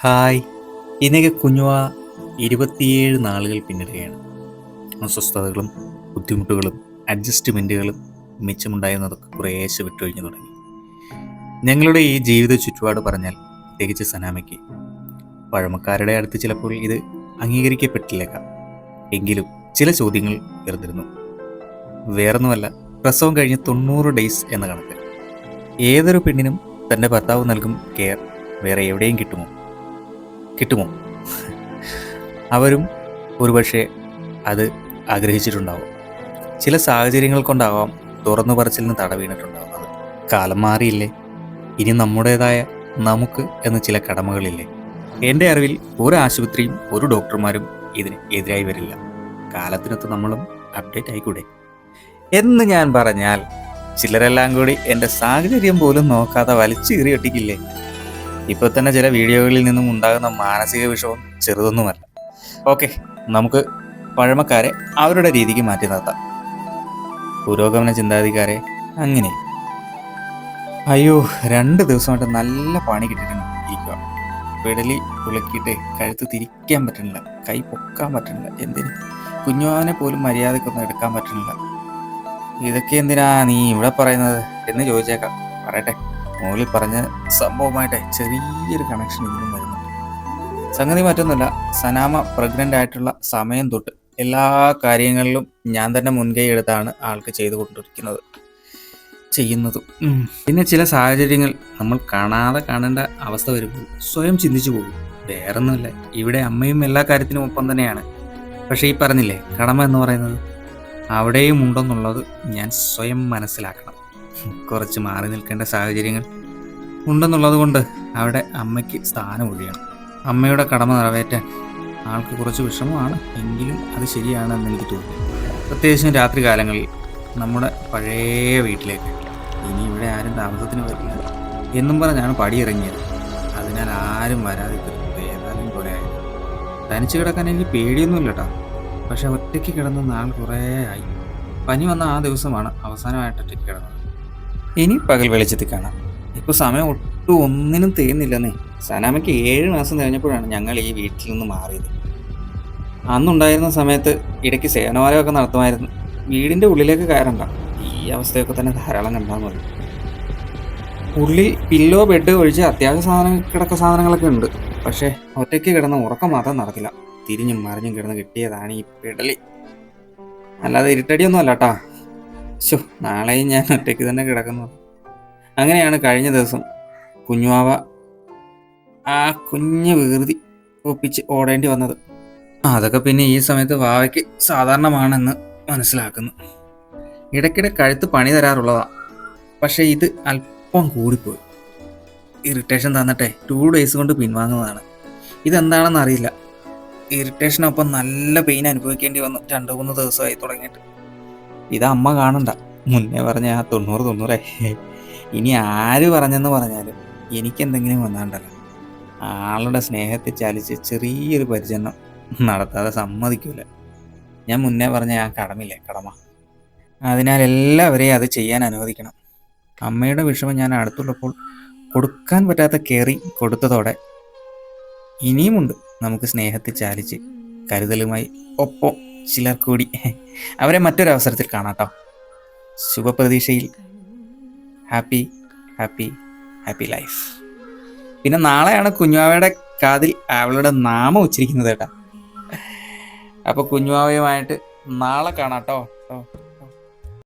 Hi. ഇന്നൊക്കെ കുഞ്ഞുവ ഇരുപത്തിയേഴ് നാളുകൾ പിന്നിടുകയാണ്. അസ്വസ്ഥതകളും ബുദ്ധിമുട്ടുകളും അഡ്ജസ്റ്റ്മെന്റുകളും മിച്ചമുണ്ടായിരുന്നതൊക്കെ കുറേശ്ശെ വിട്ടൊഴിഞ്ഞു തുടങ്ങി. ഞങ്ങളുടെ ഈ ജീവിത ചുറ്റുപാട് പറഞ്ഞാൽ തികച്ച് സനാമയ്ക്ക്. പഴമക്കാരുടെ അടുത്ത് ചിലപ്പോൾ ഇത് അംഗീകരിക്കപ്പെട്ടില്ലേക്കാം. എങ്കിലും ചില ചോദ്യങ്ങൾ ഉയർന്നിരുന്നു. വേറൊന്നുമല്ല പ്രസവം കഴിഞ്ഞ് തൊണ്ണൂറ് ഡേയ്സ് എന്ന കണക്ക്. ഏതൊരു പെണ്ണിനും തന്റെ ഭർത്താവ് നൽകും കെയർ വേറെ എവിടെയും കിട്ടുമോ? കിട്ടുമോ? അവരും ഒരുപക്ഷെ അത് ആഗ്രഹിച്ചിട്ടുണ്ടാവും. ചില സാഹചര്യങ്ങൾ കൊണ്ടാവാം തുറന്നു പറച്ചിലിന് തട കാലം മാറിയില്ലേ? ഇനി നമ്മുടേതായ നമുക്ക് എന്ന ചില കടമകളില്ലേ? എന്റെ അറിവിൽ ഒരു ആശുപത്രിയും ഒരു ഡോക്ടർമാരും ഇതിന് എതിരായി വരില്ല. കാലത്തിനൊത്ത് നമ്മളും അപ്ഡേറ്റ് ആയിക്കൂടെ? എന്ന് ഞാൻ പറഞ്ഞാൽ ചിലരെല്ലാം കൂടി എന്റെ സാഹചര്യം പോലും നോക്കാതെ വലിച്ചു കീറി ഒട്ടിക്കില്ലേ ഇപ്പോൾ തന്നെ ചില വീഡിയോകളിൽ നിന്നും ഉണ്ടാകുന്ന മാനസിക വിഷമം ചെറുതൊന്നുമല്ല. ഓക്കെ നമുക്ക് പഴമക്കാരെ അവരുടെ രീതിക്ക് മാറ്റി നിർത്താം. പുരോഗമന ചിന്താധികാരെ അങ്ങനെ. അയ്യോ രണ്ട് ദിവസമായിട്ട് നല്ല പണി കിട്ടിയിട്ടുണ്ട് ഇരിക്കുക പിടലി കുളക്കിയിട്ട് കഴുത്ത് തിരിക്കാൻ പറ്റുന്നില്ല കൈ പൊക്കാൻ പറ്റുന്നില്ല എന്തിന്? കുഞ്ഞുവാനെ പോലും മര്യാദക്കൊന്നും എടുക്കാൻ പറ്റുന്നില്ല. ഇതൊക്കെ എന്തിനാ നീ ഇവിടെ പറയുന്നത് എന്ന് ചോദിച്ചേക്കാം. പറയട്ടെ. മുകളിൽ പറഞ്ഞ സംഭവമായിട്ട് ചെറിയൊരു കണക്ഷൻ ഇതിനും വരുന്നുണ്ട്. സംഗതി മറ്റൊന്നുമല്ല സനാമ പ്രഗ്നന്റ് ആയിട്ടുള്ള സമയം തൊട്ട് എല്ലാ കാര്യങ്ങളിലും ഞാൻ തന്നെ മുൻകൈ എടുത്താണ് ആൾക്ക് ചെയ്തു കൊണ്ടിരിക്കുന്നത് ചെയ്യുന്നതും പിന്നെ ചില സാഹചര്യങ്ങൾ നമ്മൾ കാണാതെ കാണേണ്ട അവസ്ഥ വരുമ്പോൾ സ്വയം ചിന്തിച്ചു പോകും. വേറൊന്നുമില്ല ഇവിടെ അമ്മയും എല്ലാ കാര്യത്തിനും ഒപ്പം തന്നെയാണ്. പക്ഷേ ഈ പറഞ്ഞില്ലേ കടമ എന്ന് പറയുന്നത് അവിടെയും ഉണ്ടെന്നുള്ളത് ഞാൻ സ്വയം മനസ്സിലാക്കണം. കുറച്ച് മാറി നിൽക്കേണ്ട സാഹചര്യങ്ങൾ ഉണ്ടെന്നുള്ളത് കൊണ്ട് അവിടെ അമ്മയ്ക്ക് സ്ഥാനം ഒഴിയണം. അമ്മയുടെ കടമ നിറവേറ്റാൻ ആൾക്ക് കുറച്ച് വിഷമമാണ് എങ്കിലും അത് ശരിയാണെന്ന് എനിക്ക് തോന്നി. പ്രത്യേകിച്ചും രാത്രി കാലങ്ങളിൽ നമ്മുടെ പഴയ വീട്ടിലേക്ക് ഇനി ഇവിടെ ആരും താമസത്തിന് വരില്ല എന്നും പറഞ്ഞാണ് പടിയിറങ്ങിയത്. അതിനാൽ ആരും വരാതിരിക്കുന്നത് ഏതായാലും കുറേ ആയി. തനിച്ച് കിടക്കാൻ എനിക്ക് പേടിയൊന്നുമില്ല കേട്ടോ പക്ഷെ ഒറ്റയ്ക്ക് കിടന്ന നാൾ കുറേ ആയി. പനി വന്ന ആ ദിവസമാണ് അവസാനമായിട്ട് ഒറ്റയ്ക്ക് കിടന്നത്. ഇനി പകൽ വെളിച്ചത്തിൽ കാണാം. ഇപ്പോൾ സമയം ഒട്ടും ഒന്നിനും തീരുന്നില്ലെന്നേ സനാമയ്ക്ക് ഏഴ് മാസം കഴിഞ്ഞപ്പോഴാണ് ഞങ്ങൾ ഈ വീട്ടിൽ നിന്ന് മാറിയത്. അന്നുണ്ടായിരുന്ന സമയത്ത് ഇടയ്ക്ക് സേനവാരമൊക്കെ നടത്തുമായിരുന്നു. വീടിന്റെ ഉള്ളിലേക്ക് കയറണ്ട. ഈ അവസ്ഥയൊക്കെ തന്നെ ധാരാളം കണ്ടാൽ മതി. ഉള്ളിൽ പില്ലോ ബെഡ് ഒഴിച്ച് അത്യാവശ്യ സാധനം കിടക്ക സാധനങ്ങളൊക്കെ ഉണ്ട്. പക്ഷേ ഒറ്റയ്ക്ക് കിടന്ന ഉറക്കം മാത്രം നടക്കില്ല. തിരിഞ്ഞും മറിഞ്ഞും കിടന്ന് കിട്ടിയതാണ് ഈ പിടലി. അല്ലാതെ ഇരുട്ടടിയൊന്നും അല്ല കേട്ടാ ശോ നാളെയും ഞാൻ ഒറ്റയ്ക്ക് തന്നെ കിടക്കുന്നത്. അങ്ങനെയാണ് കഴിഞ്ഞ ദിവസം കുഞ്ഞുവാവ ആ കുഞ്ഞ് വികൃതി ഒപ്പിച്ച് ഓടേണ്ടി വന്നത്. അതൊക്കെ പിന്നെ ഈ സമയത്ത് വാവയ്ക്ക് സാധാരണമാണെന്ന് മനസ്സിലാക്കുന്നു. ഇടയ്ക്കിടെ കഴുത്ത് പണി തരാറുള്ളതാ. പക്ഷേ ഇത് അല്പം കൂടിപ്പോയി. ഇറിറ്റേഷൻ തന്നിട്ടെ ടു ഡേയ്സ് കൊണ്ട് പിൻവാങ്ങുന്നതാണ്. ഇതെന്താണെന്ന് അറിയില്ല. ഇറിറ്റേഷനൊപ്പം നല്ല പെയിൻ അനുഭവിക്കേണ്ടി വന്നു രണ്ടു മൂന്ന് ദിവസമായി തുടങ്ങിയിട്ട്. ഇത് അമ്മ കാണണ്ട. മുന്നേ പറഞ്ഞ ആ തൊണ്ണൂറ് തൊണ്ണൂറേ. ഇനി ആര് പറഞ്ഞെന്ന് പറഞ്ഞാലും എനിക്കെന്തെങ്കിലും വന്നാണ്ടല്ലോ. ആളുടെ സ്നേഹത്തെ ചാലിച്ച് ചെറിയൊരു പരിചരണം നടത്താതെ സമ്മതിക്കൂല. ഞാൻ മുന്നേ പറഞ്ഞ ആ കടമില്ലേ കടമ. അതിനാൽ എല്ലാവരെയും അത് ചെയ്യാൻ അനുവദിക്കണം. അമ്മയുടെ വിഷമം ഞാൻ അടുത്തുള്ളപ്പോൾ കൊടുക്കാൻ പറ്റാത്ത കയറി കൊടുത്തതോടെ ഇനിയുമുണ്ട് നമുക്ക് സ്നേഹത്തെ ചാലിച്ച് കരുതലുമായി ഒപ്പം ചിലർ കൂടി അവരെ മറ്റൊരു അവസരത്തിൽ കാണാട്ടോ. ശുഭപ്രതീക്ഷയിൽ. Happy happy happy life. പിന്നെ നാളെയാണ് കുഞ്ഞുവാവയുടെ കാതിൽ അവളുടെ നാമം ഉച്ചരിക്കുന്നത് കേട്ടോ. അപ്പോൾ കുഞ്ഞുവാവയുമായിട്ട് നാളെ കാണാട്ടോ. കേട്ടോ